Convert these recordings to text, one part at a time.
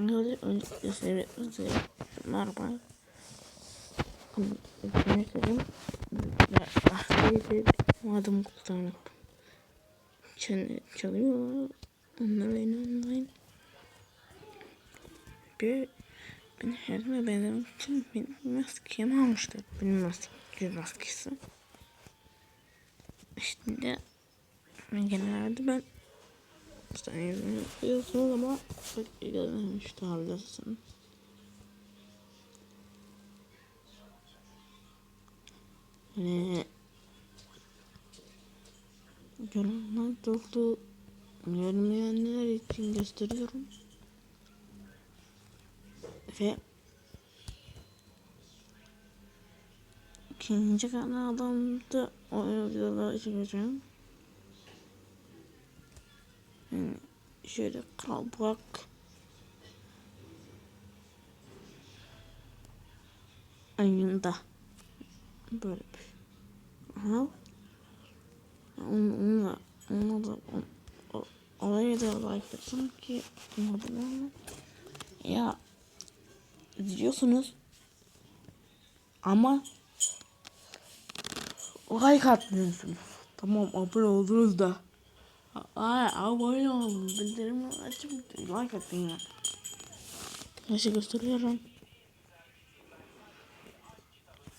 Önce öncelikle seyretmenize merhaba. Yönetmenim ve ahliyeti madem kullanıp çal- çalıyor. Onlar beni online bir ben ne benzemek için benim maskemi almışlar. Benim maske, maskesi. İşte de ben genelde ben işte yüzümü yapıyorsunuz ama pek ilgilenmemiş tarzısın. Hani yorumlar doldu. Görmeyenler için gösteriyorum. Ve ikinci kanalımda o videoları çekeceğim. Şöyle kral bak. Ayında. Böyle bir. Aha. Onu, onunla, onunla da, on, o, oraya da like etsin ki. Ya izliyorsunuz ama like atmıyorsunuz. Tamam abone oldunuz da. Ay abone olun. Bildirimi açıp like atın ya. Nasıl gösteriyorum?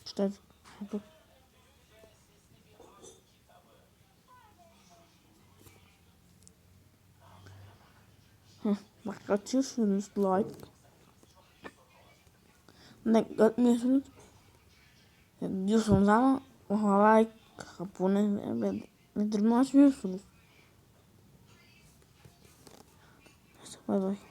İşte bu. Heh, bak atıyorsunuz like. Ne atmıyorsunuz? Diyorsunuz ama like abone ve bildirimi açmıyorsunuz. Bay bay.